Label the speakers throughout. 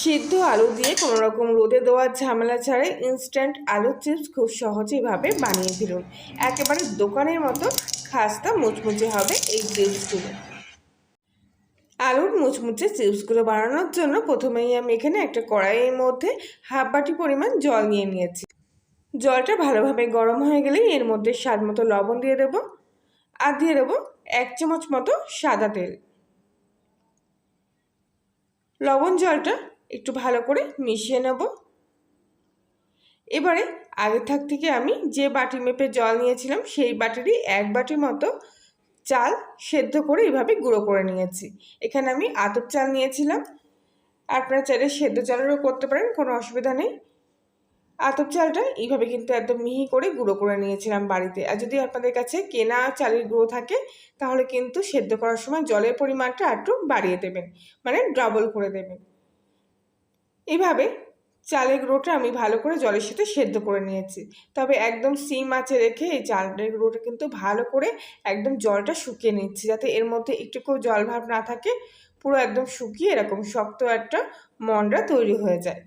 Speaker 1: সিদ্ধ আলু দিয়ে কোনো রকম রোদে দেওয়ার ঝামেলা ছাড়াই ইনস্ট্যান্ট আলুর চিপস খুব সহজেইভাবে বানিয়ে ফেলুন। একেবারে দোকানের মতো খাস্তা মুচমুচে হবে এই চিপসগুলো আলুর মুচমুচে চিপসগুলো বানানোর জন্য প্রথমেই আমি এখানে একটা কড়াইয়ের মধ্যে হাফ বাটি পরিমাণ জল নিয়ে নিয়েছি। জলটা ভালোভাবে গরম হয়ে গেলেই এর মধ্যে স্বাদ মতো লবণ দিয়ে দেবো আর দিয়ে দেবো এক চামচ মতো সাদা তেল। লবণ জলটা একটু ভালো করে মিশিয়ে নেব। এবারে আগে থাক থেকে আমি যে বাটি মেপে জল নিয়েছিলাম, সেই বাটিরই এক বাটির মতো চাল সেদ্ধ করে এভাবে গুঁড়ো করে নিয়েছি। এখানে আমি আতপ চাল নিয়েছিলাম। আপনারা চাইলে সেদ্ধ চালেরও করতে পারেন, কোনো অসুবিধা নেই। আতপ চালটা এইভাবে কিন্তু একদম মিহি করে গুঁড়ো করে নিয়েছিলাম বাড়িতে। আর যদি আপনাদের কাছে কেনা চালের গুঁড়ো থাকে, তাহলে কিন্তু সেদ্ধ করার সময় জলের পরিমাণটা একটু বাড়িয়ে দেবেন মানে ডাবল করে দেবেন। এইভাবে চালের গুঁড়োটা আমি ভালো করে জলের সাথে সেদ্ধ করে নিয়েছি। তবে একদম সিম আঁচে রেখে এই চালের গুঁড়োটা কিন্তু ভালো করে একদম জলটা শুকিয়ে নিচ্ছি যাতে এর মধ্যে একটুকু জল ভাব না থাকে, পুরো একদম শুকিয়ে এরকম শক্ত একটা মন্ডা তৈরি হয়ে যায়।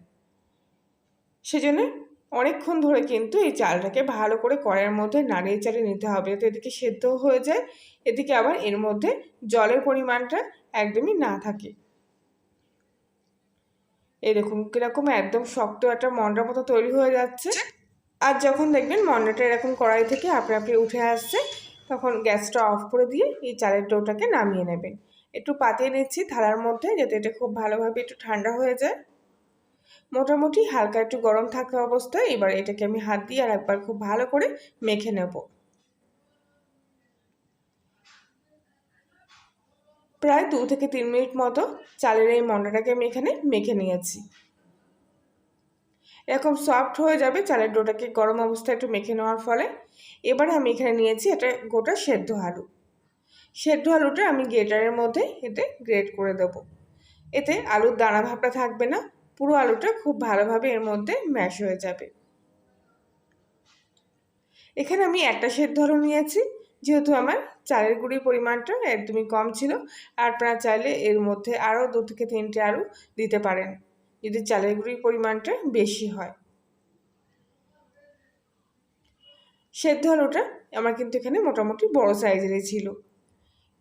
Speaker 1: সেজন্য অনেকক্ষণ ধরে কিন্তু এই চালটাকে ভালো করে কড়াইয়ের মধ্যে নাড়িয়ে চাড়িয়ে নিতে হবে যাতে এদিকে সেদ্ধ হয়ে যায়, এদিকে আবার এর মধ্যে জলের পরিমাণটা একদমই না থাকে। এরকম কীরকম একদম শক্ত একটা মন্ডার মতো তৈরি হয়ে যাচ্ছে। আর যখন দেখবেন মন্ডাটা এরকম কড়াই থেকে আপনি আপনি উঠে আসছে তখন গ্যাসটা অফ করে দিয়ে এই চালের ডোটাকে নামিয়ে নেবেন। একটু পাতিয়ে নিচ্ছি থালার মধ্যে যাতে এটা খুব ভালোভাবে একটু ঠান্ডা হয়ে যায়। মোটামুটি হালকা একটু গরম থাকা অবস্থায় এবার এটাকে আমি হাত দিয়ে আর একবার খুব ভালো করে মেখে নেব। প্রায় দু থেকে তিন মিনিট মতো চালের এই মন্ডাটাকে আমি এখানে মেখে নিয়েছি। এরকম সফট হয়ে যাবে, চালের ডোটাকে গরম অবস্থায় একটু মেখে নেওয়ার ফলে এবারে আমি এখানে নিয়েছি এটা গোটা সেদ্ধ আলু। সেদ্ধ আলুটা আমি গ্রেটারের মধ্যে এতে গ্রেট করে দেবো। এতে আলুর দানা ভাবটা থাকবে না, পুরো আলুটা খুব ভালোভাবে এর মধ্যে ম্যাশ হয়ে যাবে। এখানে আমি একটা সেদ্ধ আলু নিয়েছি যেহেতু আমার চালের গুঁড়ির পরিমাণটা একদমই কম ছিল, আপনারা চাইলে এর মধ্যে আরও দু থেকে তিনটে আলু দিতে পারেন, যদি চালের গুঁড়ির পরিমাণটা বেশি হয়। সেদ্ধ আলুটা আমার কিন্তু এখানে মোটামুটি বড় সাইজেরই ছিল।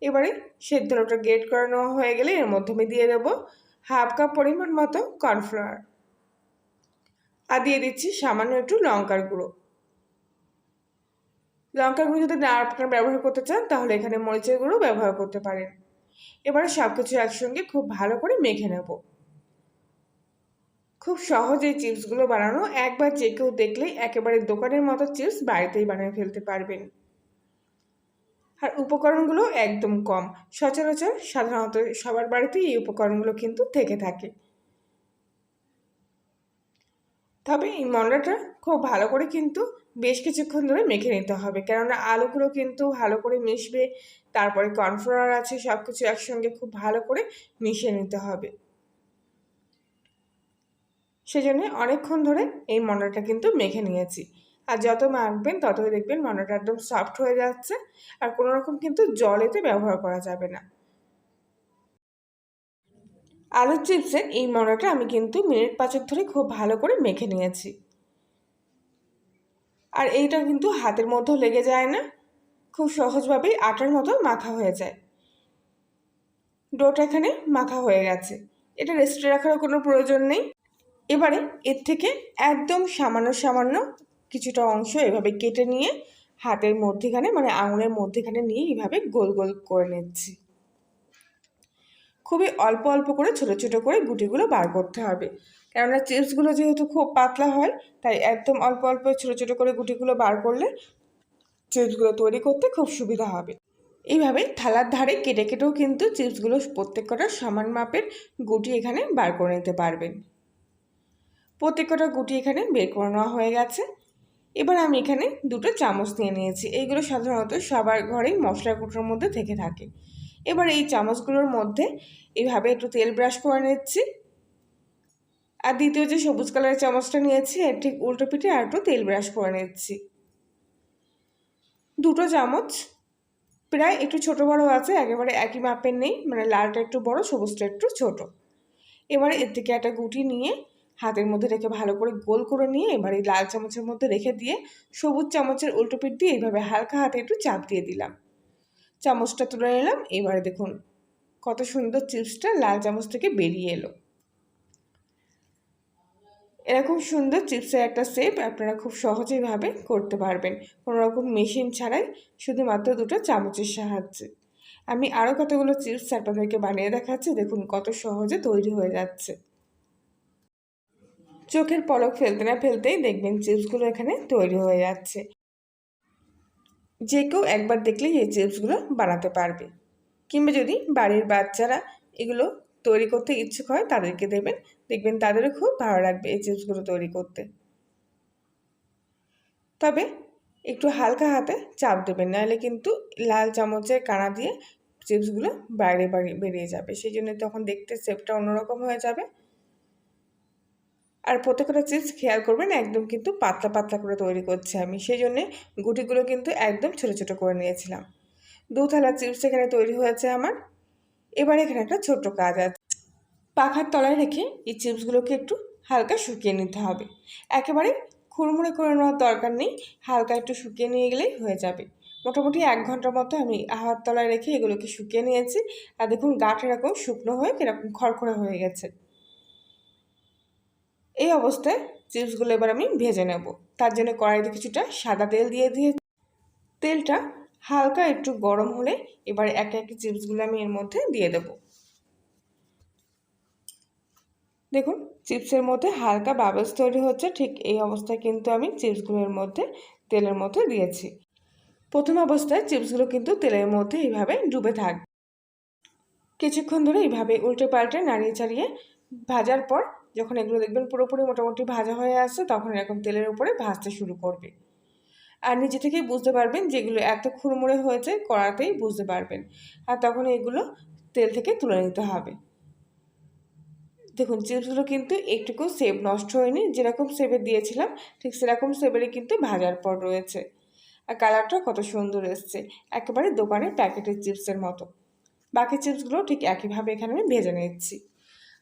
Speaker 1: এবারে সেদ্ধ আলুটা গ্রেট করানো হয়ে গেলে এর মধ্যে আমি দিয়ে দেবো হাফ কাপ পরিমাণ মতো কর্নফ্লাওয়ার। আর দিয়ে দিচ্ছি সামান্য একটু লঙ্কার গুঁড়ো। লঙ্কার গুঁড়ো যদি না আপনারা ব্যবহার করতে চান, তাহলে এখানে মরিচের গুঁড়ো ব্যবহার করতে পারেন। এবারে সব কিছু একসঙ্গে খুব ভালো করে মেখে নেব। খুব সহজ এই চিপসগুলো বানানো, একবার যে কেউ দেখলেই একেবারে দোকানের মতো চিপস বাড়িতেই বানিয়ে ফেলতে পারবেন। আর উপকরণগুলো একদম কম। সচরাচর সাধারণত সবার বাড়িতেই এই উপকরণগুলো কিন্তু থেকে থাকে। তবে এই মন্ডাটা খুব ভালো করে কিন্তু বেশ কিছুক্ষণ ধরে মেখে নিতে হবে। কেননা আলুগুলো কিন্তু ভালো করে মিশবে, তারপরে কর্নফ্লাওয়ার আছে সব কিছু একসঙ্গে খুব ভালো করে মিশিয়ে নিতে হবে। সেজন্য অনেকক্ষণ ধরে এই মন্ডাটা কিন্তু মেখে নিয়েছি। আর যত মাখবেন ততই দেখবেন মন্ডাটা একদম সফট হয়ে যাচ্ছে। আর কোনো রকম কিন্তু জল এতে ব্যবহার করা যাবে না। আলুর চিপসের এই মন্ডাটা আমি কিন্তু মিনিট পাঁচেক ধরে খুব ভালো করে মেখে নিয়েছি। আর এইটা কিন্তু হাতের মধ্যেও লেগে যায় না। খুব সহজভাবেই আটার মতো মাখা হয়ে যায়। ডোটা এখানে মাখা হয়ে গেছে। এটা রেস্টে রাখারও কোনো প্রয়োজন নেই। এবারে এর থেকে একদম সামান্য সামান্য কিছুটা অংশ এভাবে কেটে নিয়ে হাতের মধ্যেখানে মানে আঙুলের মধ্যেখানে নিয়ে এইভাবে গোল গোল করে নিচ্ছি। খুবই অল্প অল্প করে ছোট ছোট করে গুটিগুলো বার করতে হবে। কেননা চিপসগুলো যেহেতু খুব পাতলা হয়, তাই একদম অল্প অল্প ছোট ছোট করে গুটিগুলো বার করলে চিপসগুলো তৈরি করতে খুব সুবিধা হবে। এইভাবে থালার ধারে কেটে কেটেও কিন্তু চিপসগুলো প্রত্যেক কটা সমান মাপের গুটি এখানে বার করে নিতে পারবেন। প্রত্যেক কটা গুটি এখানে বের করে নেওয়া হয়ে গেছে। এবার আমি এখানে দুটো চামচ নিয়ে নিয়েছি। এইগুলো সাধারণত সবার ঘরেই মশলা কুটোর মধ্যে থেকে থাকে। এবার এই চামচগুলোর মধ্যে এইভাবে একটু তেল ব্রাশ করে নিচ্ছি। আর দ্বিতীয় যে সবুজ কালারের চামচটা নিয়েছি, এর ঠিক উল্টো পিঠে আর একটু তেল ব্রাশ করে নিচ্ছি। দুটো চামচ, প্রায় একটু ছোট বড় আছে, একেবারে একই মাপের নেই মানে লালটা একটু বড়, সবুজটা একটু ছোট। এবারে এর থেকে একটা গুটি নিয়ে হাতের মধ্যে রেখে ভালো করে গোল করে নিয়ে এবার এই লাল চামচের মধ্যে রেখে দিয়ে সবুজ চামচের উল্টো পিঠ দিয়ে এইভাবে হালকা হাতে একটু চাপ দিয়ে দিলাম। চামচটা তুলে নিলাম। এবারে দেখুন, কত সুন্দর চিপসটা লাল চামচ থেকে বেরিয়ে এলো। এরকম সুন্দর চিপসের একটা সেপ আপনারা খুব সহজেইভাবে করতে পারবেন। কোনো রকম মেশিন ছাড়াই শুধুমাত্র দুটো চামচের সাহায্যে। আমি আরও কতগুলো চিপস আপনাদেরকে বানিয়ে দেখাচ্ছি, দেখুন কত সহজে তৈরি হয়ে যাচ্ছে। চোখের পলক ফেলতে না ফেলতেই দেখবেন চিপসগুলো এখানে তৈরি হয়ে যাচ্ছে। যে কেউ একবার দেখলেই এই চিপসগুলো বানাতে পারবে। কিংবা যদি বাড়ির বাচ্চারা এগুলো তৈরি করতে ইচ্ছুক হয়, তাদেরকে দেবেন। দেখবেন তাদেরও খুব ভালো লাগবে এই চিপসগুলো তৈরি করতে। তবে একটু হালকা হাতে চাপ দেবেন, নাহলে কিন্তু লাল চামচের কানা দিয়ে চিপসগুলো বাইরে বেরিয়ে যাবে। সেই জন্য তখন দেখতে শেপটা অন্যরকম হয়ে যাবে। আর প্রত্যেকটা চিপস খেয়াল করবেন একদম কিন্তু পাতলা পাতলা করে তৈরি করছি আমি। সেই জন্যে গুটিগুলো কিন্তু একদম ছোটো ছোটো করে নিয়েছিলাম। দু থালা চিপস এখানে তৈরি হয়েছে আমার। এবার এখানে একটা ছোট্ট কাজ আছে। পাখার তলায় রেখে এই চিপসগুলোকে একটু হালকা শুকিয়ে নিতে হবে। একেবারে খুড়মুড়ে করে নেওয়ার দরকার নেই, হালকা একটু শুকিয়ে নিয়ে গেলেই হয়ে যাবে। মোটামুটি এক ঘণ্টার মতো আমি হাওয়ার তলায় রেখে এগুলোকে শুকিয়ে নিয়েছি। আর দেখুন গাঠ এরকম শুকনো হয়ে কীরকম খড়খড়ে হয়ে গেছে। এই অবস্থায় চিপসগুলো এবার আমি ভেজে নেব। তার জন্য কড়াইতে কিছুটা সাদা তেল দিয়ে দিয়ে তেলটা হালকা একটু গরম হলে এবার একে একে চিপসগুলো আমি এর মধ্যে দিয়ে দেব। দেখুন, চিপসের মধ্যে হালকা বাবলস তৈরি হচ্ছে, ঠিক এই অবস্থায় কিন্তু আমি চিপসগুলোর মধ্যে তেলের মধ্যে দিয়েছি। প্রথম অবস্থায় চিপসগুলো কিন্তু তেলের মধ্যে এইভাবে ডুবে থাকবে কিছুক্ষণ ধরে এইভাবে উল্টে পাল্টে নাড়িয়ে চাড়িয়ে ভাজার পর যখন এগুলো দেখবেন পুরোপুরি মোটামুটি ভাজা হয়ে আসছে, তখন এরকম তেলের উপরে ভাজতে শুরু করবে। আর নিজে থেকেই বুঝতে পারবেন যেগুলো এত খুড়মুড়ে হয়েছে, কড়াতেই বুঝতে পারবেন। আর তখন এগুলো তেল থেকে তুলে নিতে হবে। দেখুন, চিপসগুলো কিন্তু একটুকু সেব নষ্ট হয়নি, যেরকম সেবে দিয়েছিলাম, ঠিক সেরকম সেবেরই কিন্তু ভাজার পর রয়েছে। আর কালারটা কত সুন্দর এসছে, একেবারে দোকানের প্যাকেটের চিপসের মতো। বাকি চিপসগুলো ঠিক একইভাবে এখানে আমি ভেজে নিচ্ছি।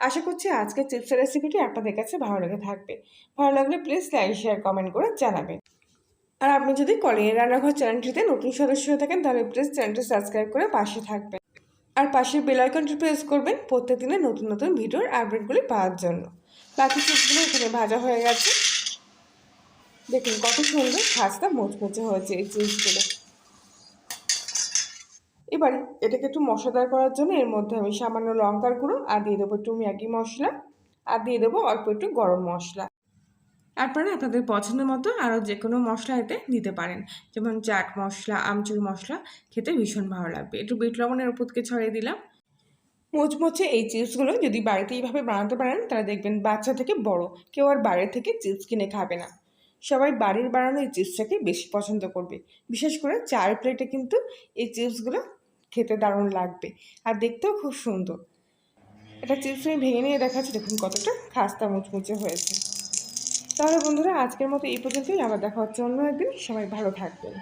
Speaker 1: আশা করছি আজকের চিপসের রেসিপিটি আপনাদের কাছে ভালো লেগে থাকবে। ভালো লাগলে প্লিজ লাইক শেয়ার কমেন্ট করে জানাবেন। আর আপনি যদি কলিংয়ের রান্নাঘর চ্যানেলটিতে নতুন সদস্য হয়ে থাকেন, তাহলে প্লিজ চ্যানেলটি সাবস্ক্রাইব করে পাশে থাকবেন। আর পাশের বেল আইকনটি প্রেস করবেন প্রত্যেক দিনে নতুন নতুন ভিডিওর আপডেটগুলি পাওয়ার জন্য। বাকি চিপসগুলো এখানে ভাজা হয়ে গেছে। দেখুন কত সুন্দর খাস্তা মুচমুচে হয়েছে এই চিপসগুলো এবারে এটাকে একটু মশলাদার করার জন্য এর মধ্যে আমি সামান্য লঙ্কার গুঁড়ো আর দিয়ে দেবো একটু ম্যাগি মশলা আর দিয়ে দেবো অল্প একটু গরম মশলা। আপনারা আপনাদের পছন্দ মতো আরও যে কোনো মশলা এতে দিতে পারেন। যেমন চাট মশলা, আমচুর মশলা, খেতে ভীষণ ভালো লাগবে। একটু বিট লবণের উপর থেকে ছড়িয়ে দিলাম। মুচমুচে এই চিপসগুলো যদি বাড়িতে এইভাবে বানাতে পারেন, তাহলে দেখবেন বাচ্চা থেকে বড় কেউ আর বাইরে থেকে চিপস কিনে খাবে না। সবাই বাড়ির বানানো এই চিপসটাকে বেশি পছন্দ করবে। বিশেষ করে চার প্লেটে কিন্তু এই চিপসগুলো খেতে দারুণ লাগবে। আর দেখতেও খুব সুন্দর। এটা চিপস আমি ভেঙে নিয়ে দেখাচ্ছি, দেখুন কতটা খাস্তা মুচমুচে হয়েছে। তাহলে বন্ধুরা, আজকের মতো এই পর্যন্তই। আবার দেখা হচ্ছে অন্য একদিন। সবাই ভালো থাকবেন।